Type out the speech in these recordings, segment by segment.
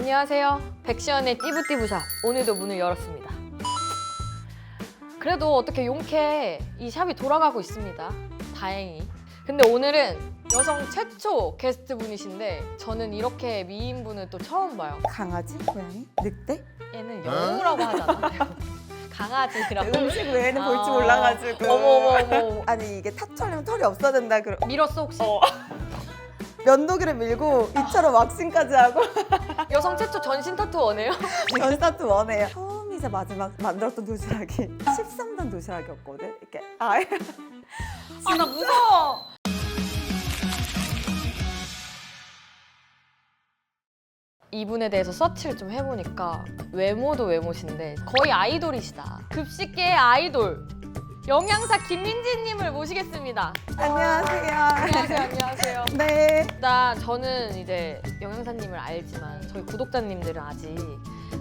안녕하세요. 백시연의 띠부띠부샵. 오늘도 문을 열었습니다. 그래도 어떻게 용케 이 샵이 돌아가고 있습니다. 다행히. 근데 오늘은 여성 최초 게스트 분이신데 저는 이렇게 미인분을 또 처음 봐요. 강아지? 고양이? 늑대? 얘는 여우라고 하잖아. 강아지라고. 음식 외에는 볼줄 아. 몰라가지고 어머 어머 어머. 아니 이게 타투하려면 털이 없어야 된다 그러 밀었어 혹시? 어. 면도기를 밀고 이처럼 왁싱까지 하고 여성 최초 전신 타투 원해요? 전 타투 원해요 처음이자 마지막 만들었던 도시락이 13단 도시락이었거든 이렇게 아예 아 나 무서워. 이분에 대해서 서치를 좀 해보니까 외모도 외모신데 거의 아이돌이시다. 급식계의 아이돌 영양사 김민지님을 모시겠습니다. 안녕하세요 안녕하세요, 안녕하세요. 네 일단 저는 이제 영양사님을 알지만 저희 구독자님들은 아직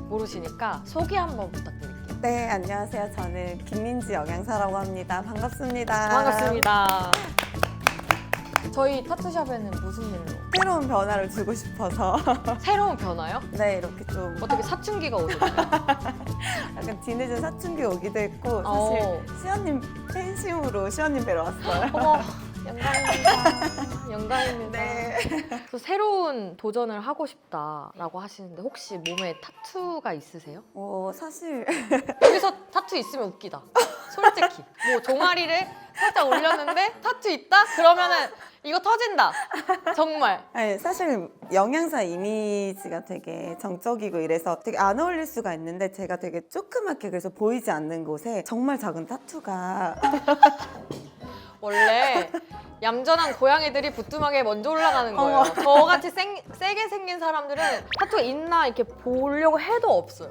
모르시니까 소개 한번 부탁드릴게요. 네, 안녕하세요. 저는 김민지 영양사라고 합니다. 반갑습니다. 반갑습니다. 저희 타투샵에는 무슨 일로? 새로운 변화를 주고 싶어서 새로운 변화요? 네 이렇게 좀 어떻게 사춘기가 오셨나요? 약간 뒤늦은 사춘기 오기도 했고 사실 어. 시연님 팬심으로 시연님 뵈러 왔어요. 어머 영광입니다. 영광입니다. 네. 그래서 새로운 도전을 하고 싶다라고 하시는데 혹시 몸에 타투가 있으세요? 어 사실 여기서 타투 있으면 웃기다. 솔직히 뭐 종아리를 살짝 올렸는데 타투 있다? 그러면은 이거 터진다. 정말. 아니, 사실 영양사 이미지가 되게 정적이고 이래서 되게 안 어울릴 수가 있는데 제가 되게 조그맣게 그래서 보이지 않는 곳에 정말 작은 타투가 원래 얌전한 고양이들이 부뚜막에 먼저 올라가는 거예요. 저같이 생, 세게 생긴 사람들은 타투가 있나 이렇게 보려고 해도 없어요.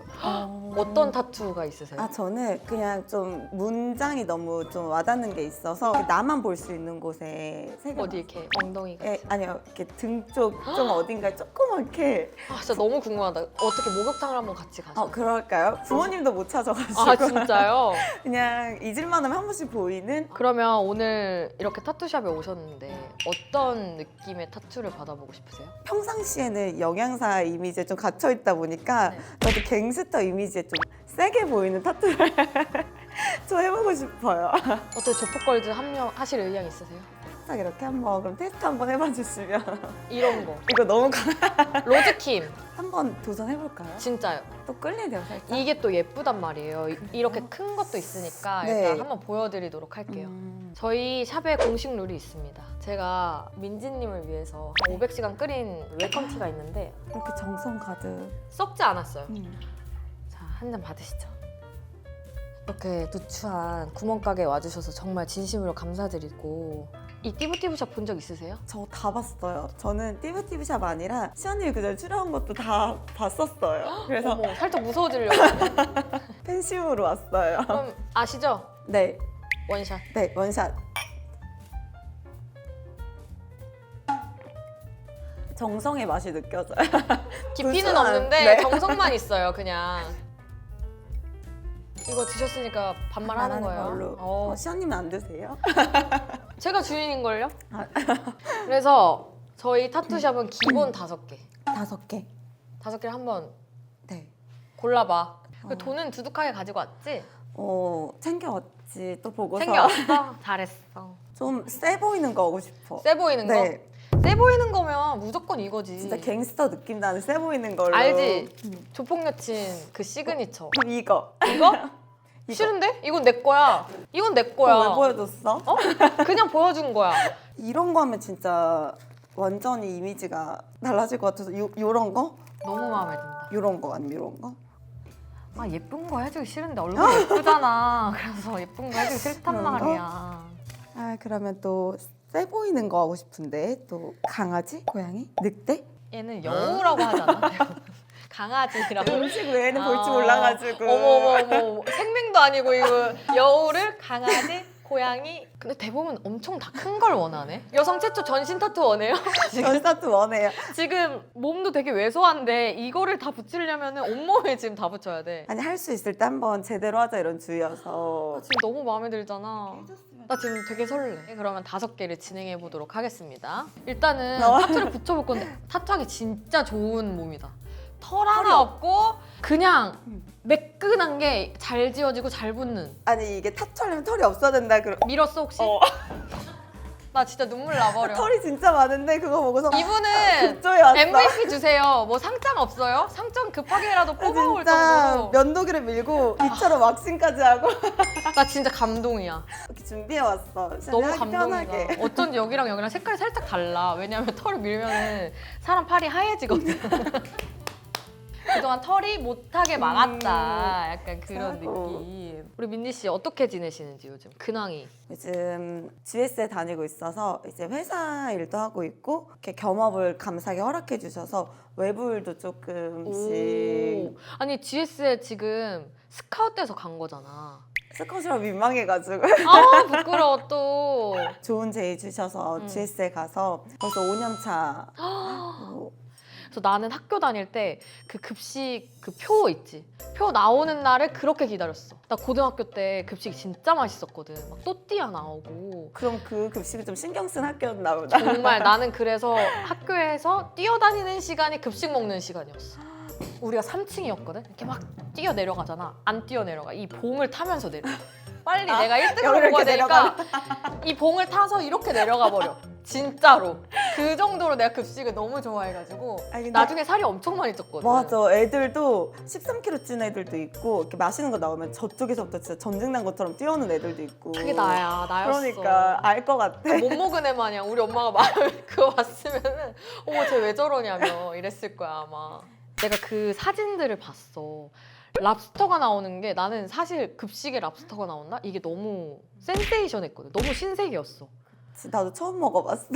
어떤 타투가 있으세요? 아 저는 그냥 좀 문장이 너무 좀 와닿는 게 있어서 나만 볼 수 있는 곳에 새겨 어디 이렇게 엉덩이가? 예, 아니요 이렇게 등 쪽 좀 어딘가에 조그맣게 아 진짜 너무 궁금하다. 어떻게 목욕탕을 한번 같이 가서? 어 그럴까요? 부모님도 못 찾아가지고 아 진짜요? 그냥 잊을만 하면 한 번씩 보이는 그러면 오늘 이렇게 타투샵에 오셨는데 어떤 느낌의 타투를 받아보고 싶으세요? 평상시에는 영양사 이미지에 좀 갇혀 있다 보니까 네. 저도 갱스터 이미지에 좀 세게 보이는 타투를 좀 해보고 싶어요. 어떻게 조폭걸즈 합류하실 의향 있으세요? 딱 이렇게 한번 그럼 테스트 한번 해봐 주시면 이런 거 이거 너무 강... 로즈킴 한번 도전해볼까요? 진짜요 또 끌리네요 살짝. 이게 또 예쁘단 말이에요 이- 이렇게 큰 것도 있으니까 네. 일단 한번 보여드리도록 할게요 음. 저희 샵에 공식 룰이 있습니다 제가 민지님을 위해서 한 500시간 끓인 웰컴티가 있는데 이렇게 정성 가득. 썩지 않았어요 음. 자, 한 잔 받으시죠. 이렇게 누추한 구멍가게 와주셔서 정말 진심으로 감사드리고 이 띠부띠부샵 본 적 있으세요? 저 다 봤어요. 저는 띠부띠부샵 아니라 시연님이 그전에 출연한 것도 다 봤었어요. 그래서 어머, 살짝 무서워지려고. 팬심으로 왔어요. 그럼 아시죠? 네, 원샷. 네 원샷. 정성의 맛이 느껴져요. 깊이는 없는데 네. 정성만 있어요, 그냥. 이거 드셨으니까 반말 하는 거예요. 걸로. 어, 어, 시연님은 안 드세요? 제가 주인인 걸요? 아. 그래서 저희 타투샵은 기본 다섯 개. 다섯 개. 다섯 개를 한번 네. 골라봐. 그 어. 돈은 두둑하게 가지고 왔지? 어 챙겨왔지. 또 보고서 챙겨왔어? 잘했어. 좀 세 보이는 거 하고 싶어. 세 보이는 네, 거? 세 보이는 거면 무조건 이거지. 진짜 갱스터 느낌 나는 세 보이는 걸로. 알지? 음. 조폭 여친 그 시그니처. 그럼 이거. 이거? 이거. 싫은데? 이건 내 거야. 이건 내 거야. 그거 왜 보여줬어? 어? 그냥 보여준 거야. 이런 거 하면 진짜 완전히 이미지가 달라질 것 같아서 요, 요런 거? 너무 마음에 든다. 요런 거 아니면 요런 거? 아 예쁜 거 해주기 싫은데 얼굴 예쁘잖아. 그래서 예쁜 거 해주기 싫단 그런? 말이야. 아 그러면 또 세 보이는 거 하고 싶은데 또 강아지? 고양이? 늑대? 얘는 여우라고 하잖아. 강아지라고. 음식 외에는 볼줄 아, 몰라가지고. 어머 어머 어머 생명도 아니고 이거. 여우를 강아지 고양이. 근데 대부분 엄청 다 큰 걸 원하네. 여성 최초 전신 타투 원해요? 전사투 원해요. 지금 몸도 되게 왜소한데 이거를 다 붙이려면 온몸에 지금 다 붙여야 돼. 아니 할 수 있을 때 한번 제대로 하자 이런 주의여서. 나 지금 너무 마음에 들잖아 나 지금 되게 설레 그러면 다섯 개를 진행해 보도록 하겠습니다 일단은 어. 타투를 붙여볼 건데 타투하기 진짜 좋은 몸이다 털 하나 없고 그냥 매끈한 게 잘 지워지고 잘 붙는. 아니 이게 타투하려면 털이 없어야 된다. 그러... 밀었어 혹시? 어. 나 진짜 눈물 나버려. 털이 진짜 많은데 그거 보고서 이분은 급조에 왔어. MVP 주세요. 뭐 상장 없어요? 상장 급하게라도 뽑아올 진짜 정도로. 면도기를 밀고 이처럼 왁싱까지 하고 나 진짜 감동이야. 이렇게 준비해 왔어. 너무. 편하게. 어쩐지 여기랑 여기랑 색깔이 살짝 달라. 왜냐면 털을 밀면은 사람 팔이 하얘지거든. 그동안 털이 못하게 막았다. 약간 그런 싸고. 느낌. 우리 민니 씨 어떻게 지내시는지 요즘 근황이. 요즘 GS에 다니고 있어서 이제 회사 일도 하고 있고 이렇게 겸업을 감사하게 허락해 주셔서 외부 일도 조금씩 오. 아니 GS에 지금 스카웃돼서 간 거잖아. 스컷이라 민망해가지고 아 부끄러워 또. 좋은 제의 주셔서 음. GS에 가서 벌써 5년 차. 그래서 나는 학교 다닐 때 그 급식 그 표 있지. 표 나오는 날을 그렇게 기다렸어. 나 고등학교 때 급식이 진짜 맛있었거든. 막 또띠아 나오고. 그럼 그 급식을 좀 신경 쓴 학교였나 보다. 정말 나는 그래서 학교에서 뛰어다니는 시간이 급식 먹는 시간이었어. 우리가 3층이었거든. 이렇게 막 뛰어 내려가잖아. 안 뛰어 내려가. 이 봉을 타면서 내려. 빨리 내가 1등을 이렇게 먹어야 되니까 이 봉을 타서 이렇게 내려가 버려. 진짜로. 그 정도로 내가 급식을 너무 좋아해가지고 아니, 근데 나중에 살이 엄청 많이 쪘거든. 맞아. 애들도 13kg 찐 애들도 있고 이렇게 맛있는 거 나오면 저쪽에서부터 진짜 전쟁 난 것처럼 뛰어오는 애들도 있고. 그게 나야. 나였어. 그러니까 알 것 같아. 못 먹은 애 마냥 우리 엄마가 마음을 그거 봤으면은 어머 쟤 왜 저러냐며 이랬을 거야 아마 내가 그 사진들을 봤어 랍스터가 나오는 게 나는 사실 급식에 랍스터가 나온다 이게 너무 센세이션했거든 너무 신세계였어 나도 처음 먹어봤어.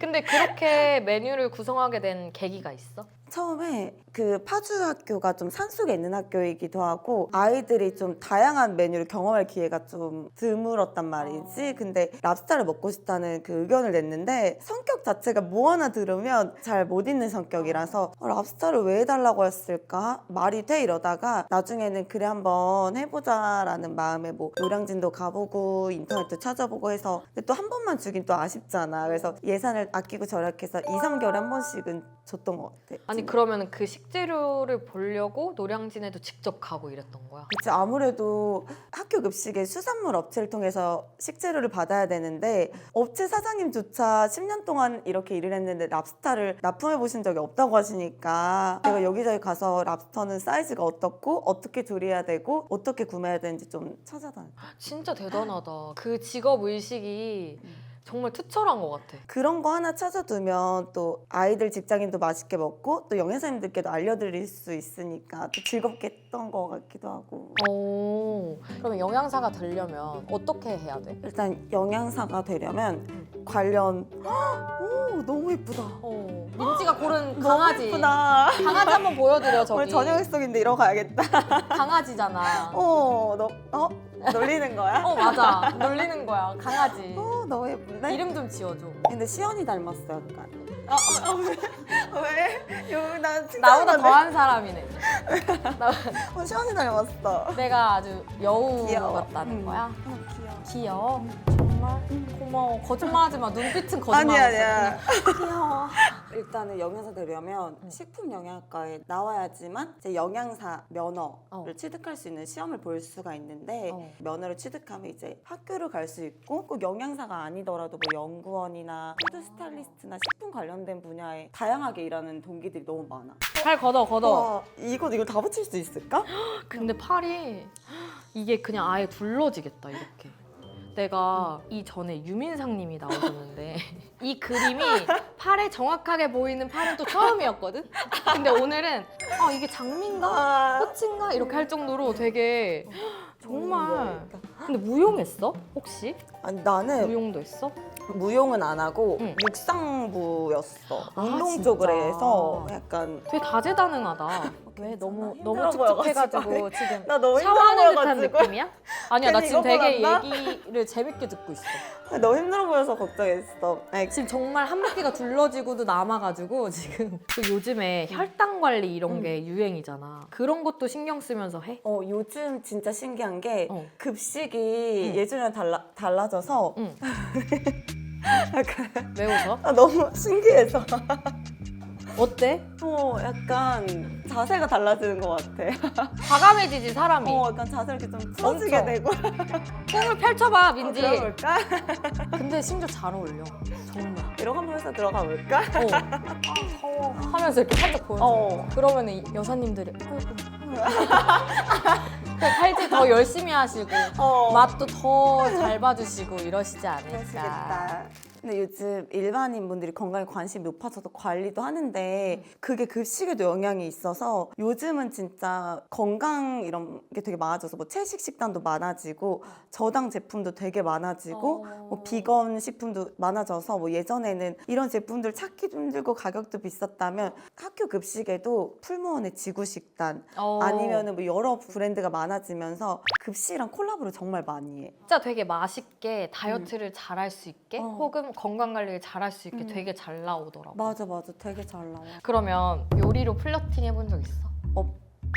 근데 그렇게 메뉴를 구성하게 된 계기가 있어? 처음에 그 파주 학교가 좀 산속에 있는 학교이기도 하고 아이들이 좀 다양한 메뉴를 경험할 기회가 좀 드물었단 말이지. 근데 랍스타를 먹고 싶다는 그 의견을 냈는데 성격 자체가 뭐 하나 들으면 잘 못 있는 성격이라서 어, 랍스타를 왜 해달라고 했을까 말이 돼 이러다가 나중에는 그래 한번 해보자라는 마음에 뭐 노량진도 가보고 인터넷도 찾아보고 해서 근데 또 한 번만 주긴 또 아쉽잖아. 그래서 예산을 아끼고 절약해서 2, 3개월에 한 번씩은 줬던 것 같아. 아니 그러면 그 식재료를 보려고 노량진에도 직접 가고 이랬던 거야? 그치 아무래도 학교 급식에 수산물 업체를 통해서 식재료를 받아야 되는데 업체 사장님조차 10년 동안 이렇게 일을 했는데 랍스타를 납품해 보신 적이 없다고 하시니까 내가 여기저기 가서 랍스터는 사이즈가 어떻고 어떻게 조리해야 되고 어떻게 구매해야 되는지 좀 찾아다녔 진짜 대단하다 그 직업 의식이 정말 투철한 것 같아 그런 거 하나 찾아두면 또 아이들 직장인도 맛있게 먹고 또 영양사님들께도 알려드릴 수 있으니까 또 즐겁게 했던 것 같기도 하고 오, 그러면 영양사가 되려면 어떻게 해야 돼? 일단 영양사가 되려면 관련 오 너무 예쁘다 어, 민지가 고른 너무 강아지. 예쁘다 강아지 한번 보여드려 오늘 저기. 저녁 약속인데 이러고 가야겠다 강아지잖아. 어 너 어? 놀리는 거야? 어 맞아. 놀리는 거야. 강아지. 어 너무 예쁜데? 이름 좀 지어줘. 근데 시연이 닮았어 약간 아, 어, 어, 왜? 왜? 여기 나 나보다 더한 사람이네. 나, 어, 시연이 닮았어 내가 아주 여우 귀여워 같다는 음. 거야. 어, 귀여워 귀여워. 정말 고마워. 거짓말하지 마. 눈빛은 거짓말. 아니 아니야 귀여워. 일단은 영양사 되려면 식품 영양과에 나와야지만 이제 영양사 면허를 어. 취득할 수 있는 시험을 볼 수가 있는데 어. 면허를 취득하면 이제 학교를 갈 수 있고 꼭 영양사가 아니더라도 뭐 연구원이나 푸드 스타일리스트나 식품 관련된 분야에 다양하게 일하는 동기들이 너무 많아. 팔 걷어 걷어. 와, 이거 이거 다 붙일 수 있을까? 근데 팔이 이게 그냥 아예 둘러지겠다 이렇게. 내가 이 전에 유민상님이 나오셨는데 이 그림이 팔에 정확하게 보이는 팔은 또 처음이었거든. 근데 오늘은 아 이게 장미인가 아, 꽃인가 이렇게 할 정도로 되게 정말. 근데 무용했어 혹시? 아니 나는 무용도 했어? 무용은 안 하고 응. 육상부였어. 아, 운동 진짜? 해서 약간 되게 다재다능하다. 왜 너무 너무 힘들어 보여가지고. 지금 나 너무 샤워하는 듯한 느낌이야? 아니야 나 괜히 지금 이거 되게 보란다? 얘기를 재밌게 듣고 있어. 너무 힘들어 보여서 걱정했어. 아니, 지금 정말 한 바퀴가 둘러지고도 남아가지고 지금 또 요즘에 혈당 관리 이런 게 유행이잖아. 그런 것도 신경 쓰면서 해? 어, 요즘 진짜 신기한 게 어. 급식이 응. 예전이랑 달라, 달라져서 응. 약간 왜 웃어? 아, 너무 신기해서 어때? 어, 약간 자세가 달라지는 것 같아. 과감해지지 사람이. 어, 약간 자세를 이렇게 좀 풀어지게 엄청. 되고. 꿈을 펼쳐봐 민지. 들어볼까? 근데 심지어 잘 어울려. 정말. 이러고 한번 해서 들어가 볼까? 어. 하면서 이렇게 살짝 보여줘. 어. 그러면 은 여사님들이 아이고. 그 칼질 더 열심히 하시고 어. 맛도 더 잘 봐주시고 이러시지 않을까. 그러시겠다. 근데 요즘 일반인 분들이 건강에 관심이 높아져서 관리도 하는데 그게 급식에도 영향이 있어서 요즘은 진짜 건강 이런 게 되게 많아져서 뭐 채식 식단도 많아지고 저당 제품도 되게 많아지고 어. 뭐 비건 식품도 많아져서 뭐 예전에는 이런 제품들 찾기도 힘들고 가격도 비쌌다면 학교 급식에도 풀무원의 지구 식단 어. 아니면은 뭐 여러 브랜드가 많아지면서 급식이랑 콜라보를 정말 많이 해. 진짜 되게 맛있게 다이어트를 잘할 수 있게 어. 혹은 건강 관리를 잘할 수 있게 음. 되게 잘 나오더라고. 맞아 맞아 되게 잘 나와. 그러면 요리로 플러팅 해본 적 있어?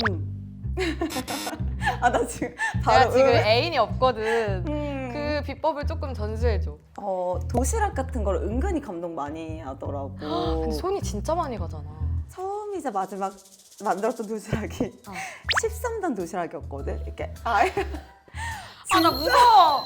응. 아나 지금 내가 바로 지금 응. 애인이 없거든. 음. 그 비법을 조금 전수해줘. 어 도시락 같은 걸 은근히 감동 많이 하더라고. 근데 손이 진짜 많이 가잖아. 처음이자 마지막 만들었던 도시락이 어. 13단 도시락이었거든. 이렇게 아 아 나 무서워.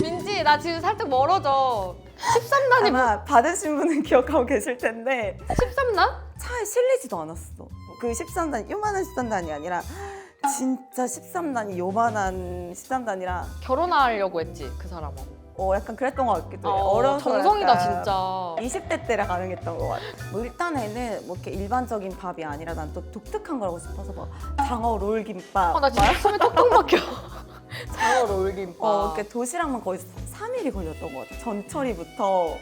민지 나 지금 살짝 멀어져. 13단이 뭐? 아마 받으신 분은 기억하고 계실 텐데 13단? 차에 실리지도 않았어. 그 13단 요만한 13단이 아니라 진짜 13단이 요만한 13단이라 결혼하려고 했지 그 사람하고. 어 약간 그랬던 것 같기도 해. 어, 어려서 정성이다 약간 진짜. 20대 때라 가능했던 것 같아. 뭐 일단에는 뭐 이렇게 일반적인 밥이 아니라 난 또 독특한 걸 하고 싶어서 뭐 장어 롤 김밥. 아 나 진짜 숨이 턱턱 막혀. 장어 롤 김밥. 어, 이렇게 도시락만 거의 3일이 걸렸던 것 같아. 전처리부터.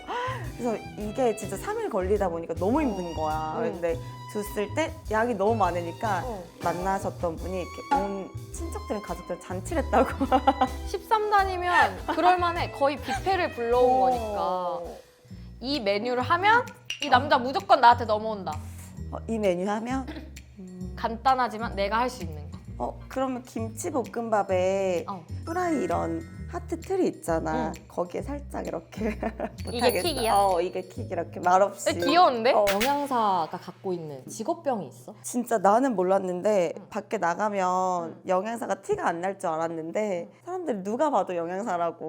그래서 이게 진짜 3일 걸리다 보니까 너무 힘든 거야. 음. 근데 줬을 때 약이 너무 많으니까 어. 만나셨던 분이 이렇게 온 친척들, 가족들 잔치를 했다고. 13단이면 그럴만해. 거의 뷔페를 불러온 거니까. 이 메뉴를 하면 이 남자 무조건 나한테 넘어온다. 어, 이 메뉴 하면 음, 간단하지만 내가 할 수 있는 거. 어 그러면 김치볶음밥에 어. 후라이 이런 하트 틀이 있잖아. 응. 거기에 살짝 이렇게 이게 못하겠어. 킥이야? 어 이게 킥 이렇게 말없이. 근데 귀여운데? 어. 영양사가 갖고 있는 직업병이 있어? 진짜 나는 몰랐는데 응. 밖에 나가면 응. 영양사가 티가 안 날 줄 알았는데 사람들이 누가 봐도 영양사라고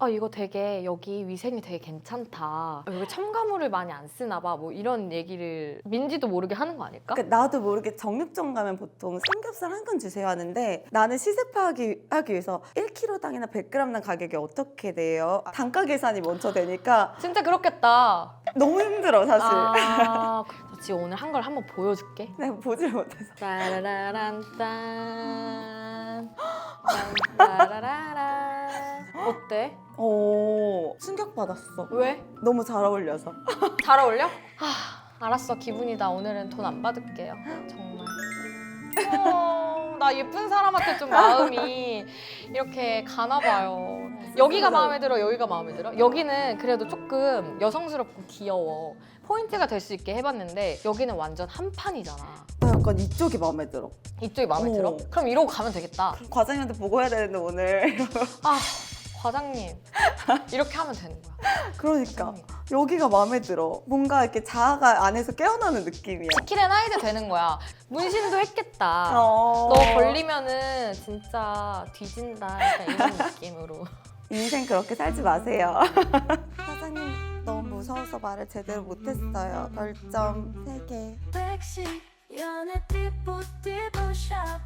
아 이거 되게 여기 위생이 되게 괜찮다. 여기 첨가물을 많이 안 쓰나 봐. 뭐 이런 얘기를 민지도 모르게 하는 거 아닐까? 그러니까 나도 모르게 정육점 가면 보통 삼겹살 한건 주세요 하는데 나는 시세 파악이 하기 위해서 1kg당이나 100g당 가격이 어떻게 돼요? 단가 계산이 먼저 되니까 진짜 그렇겠다. 너무 힘들어 사실 아, 저 지금 오늘 한 걸 한번 보여줄게. 내가 보질 못해서 따라라란 딴. 따라라란. 어때? 오 충격받았어 왜? 너무 잘 어울려서 잘 어울려? 하, 알았어 기분이다. 오늘은 돈 안 받을게요. 정말. 어, 나 예쁜 사람한테 좀 마음이 이렇게 가나 봐요. 여기가 마음에 들어, 여기가 마음에 들어. 여기는 그래도 조금 여성스럽고 귀여워. 포인트가 될 수 있게 해봤는데 여기는 완전 한 판이잖아. 나 약간 이쪽이 마음에 들어 이쪽이 마음에 오. 들어? 그럼 이러고 가면 되겠다. 과장님한테 보고 해야 되는데 오늘 아 과장님 이렇게 하면 되는 거야. 그러니까 여기가 마음에 들어. 뭔가 이렇게 자아가 안에서 깨어나는 느낌이야. 지킬앤 하이드 되는 거야. 문신도 했겠다. 어. 너 걸리면은 진짜 뒤진다 약간 이런 느낌으로. 인생 그렇게 살지 마세요. 사장님 너무 무서워서 말을 제대로 못했어요. 별점 3개. 백신 연애 띠뿌 띠뿌샵